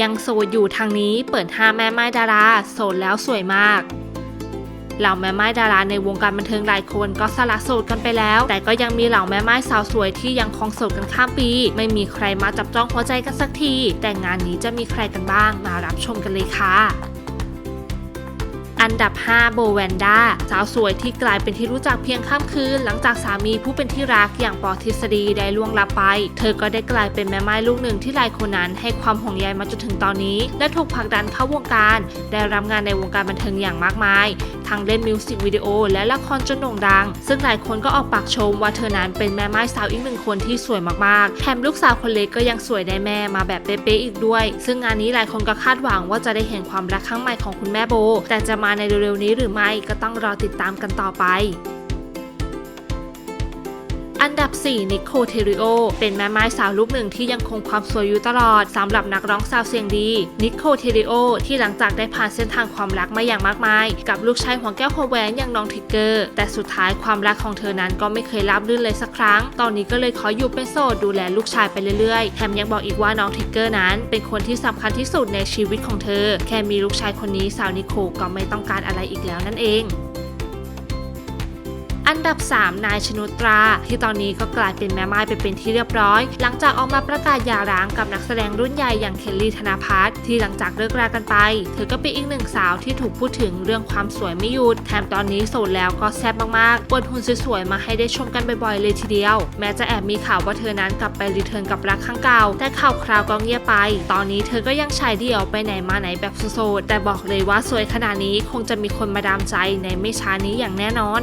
ยังโสดอยู่ทางนี้เปิดห้าแม่ไม้ดาราโสดแล้วสวยมาก เหล่าแม่ไม้ดาราในวงการบันเทิงหลายคนก็สละโสดกันไปแล้ว แต่ก็ยังมีเหล่าแม่ไม้สาวสวยที่ยังคงโสดกันข้ามปี ไม่มีใครมาจับจ้องหัวใจกันสักที แต่งานนี้จะมีใครกันบ้างมารับชมกันเลยค่ะ อันดับ 5 โบแวนด้าสาวสวยที่กลายเป็นที่รู้จักเพียงข้ามคืน หลังจากสามีผู้เป็นที่รักอย่างปอทฤษฎีได้ล่วงลับไป เธอก็ได้กลายเป็นแม่ไม้ลูกหนึ่งที่หลายคนนั้นให้ความห่วงใยมาจนถึงตอนนี้ และถูกผลักดันเข้าวงการ ได้รับงานในวงการบันเทิงอย่างมากมาย ทั้งเล่นมิวสิกวิดีโอและละครจนโด่งดัง ซึ่งหลายคนก็ออกปากชมว่าเธอนั้นเป็นแม่ไม้สาวอีกหนึ่งคนที่สวยมากๆ แถมลูกสาวคนเล็กก็ยังสวยได้แม่มาแบบเป๊ะๆอีกด้วย ซึ่งงานนี้หลายคนก็คาดหวังว่าจะได้เห็นความรักครั้งใหม่ของคุณแม่โบ แต่จะมาในเร็วๆนี้หรือไม่ก็ต้องรอติดตามกันต่อไป อันดับ 4 นิโคเทริโอ เป็นแม่ไม้สาวลูกหนึ่งที่ยังคงความสวยอยู่ตลอดสำหรับนักร้องสาวเสียงดี นิโคเทริโอ ที่หลังจากได้ผ่านเส้นทางความรักมาอย่างมากมาย กับลูกชายหัวแก้วหัวแหวนอย่างน้องทิกเกอร์ แต่สุดท้ายความรักของเธอนั้นก็ไม่เคยราบรื่นเลยสักครั้ง ตอนนี้ก็เลยขออยู่เป็นโสดดูแลลูกชายไปเรื่อยๆ แถมยังบอกอีกว่าน้องทิกเกอร์นั้น เป็นคนที่สำคัญที่สุดในชีวิตของเธอ แค่มีลูกชายคนนี้สาวนิโคก็ไม่ต้องการอะไรอีกแล้วนั่นเอง อันดับ 3 นายชนุตรา ที่ตอนนี้ก็กลายเป็นแม่ไม้ไปเป็นที่เรียบร้อย หลังจากออกมาประกาศหย่าร้างกับนักแสดงรุ่นใหญ่อย่างเคลลี่ธนาพัฒน์ที่หลังจากเลิกรากันไป เธอก็เป็นอีกหนึ่งสาวที่ถูกพูดถึงเรื่องความสวยไม่หยุด แถมตอนนี้โสดแล้วก็แซ่บมากๆปวดหุ่นสวยๆมาให้ได้ชมกันบ่อยๆเลยทีเดียว แม้จะแอบมีข่าวว่าเธอนั้นกลับไปรีเทิร์นกับรักครั้งเก่า แต่ข่าวคราวก็เงียบไป ตอนนี้เธอก็ยังชายเดี่ยวไปไหนมาไหนแบบโสดแต่บอกเลยว่าสวยขนาดนี้คงจะมีคนมาดามใจในไม่ช้านี้อย่างแน่นอน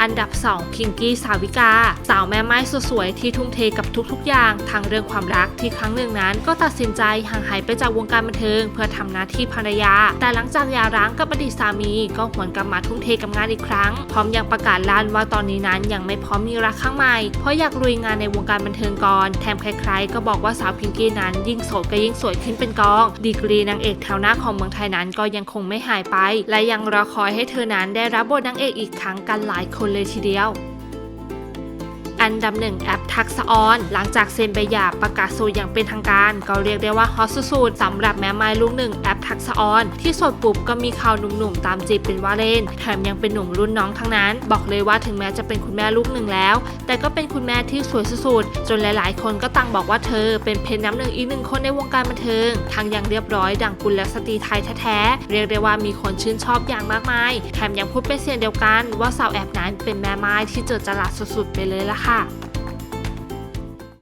อันดับ 2 พิงกี้สาวิกา สาวแม่ไม้สวยๆที่ทุ่มเทกับทุกๆ อย่างทั้งเรื่องความรักที่ครั้งหนึ่งนั้น ก็ตัดสินใจห่างหายไปจากวงการบันเทิง เพื่อทำหน้าที่ภรรยา แต่หลังจากหย่าร้างกับอดีตสามี ก็หวนกลับมาทุ่มเทกับงานอีกครั้ง พร้อมยังประกาศลั่นว่าตอนนี้นั้นยังไม่พร้อมมีรักครั้งใหม่ เพราะอยากลุยงานในวงการบันเทิงก่อน แถมใครๆก็บอกว่าสาวพิงกี้นั้น ยิ่งโสดก็ยิ่งสวยขึ้นเป็นกอง ดีกรีนางเอกแถวหน้าของเมืองไทยนั้นก็ยังคงไม่หายไป และยังรอคอยให้เธอนั้นได้รับบทนางเอกอีกครั้งกันหลายคนကိုလည်းရှိတယောက် อันดับหนึ่งแอปทักษออนหลังจากเซ็นใบหย่าประกาศโสดอย่างเป็นทางการ ก็เรียกได้ว่าฮอตสุดๆสำหรับแม่ไม้ลูกหนึ่งแอปทักษออน ที่สดปุบก็มีข่าวหนุ่มๆตามจีบเป็นว่าเล่น แถมยังเป็นหนุ่มรุ่นน้องทั้งนั้น บอกเลยว่าถึงแม้จะเป็นคุณแม่ลูกหนึ่งแล้ว แต่ก็เป็นคุณแม่ที่สวยสุดๆจนหลายๆ คนก็ต่างบอกว่าเธอ เป็นเพชรน้ำหนึ่งอีกหนึ่งคนในวงการบันเทิงทั้งยังเรียบร้อยดังกุละสตรีไทยแท้ๆเรียกได้ว่ามีคนชื่นชอบอย่างมากมายแถมยังพูดเป็นเสียงเดียวกัน ว่าสาวแอปนั้นเป็นแม่ไม้ที่เจอจรัสสุดๆไปเลยล่ะค่ะし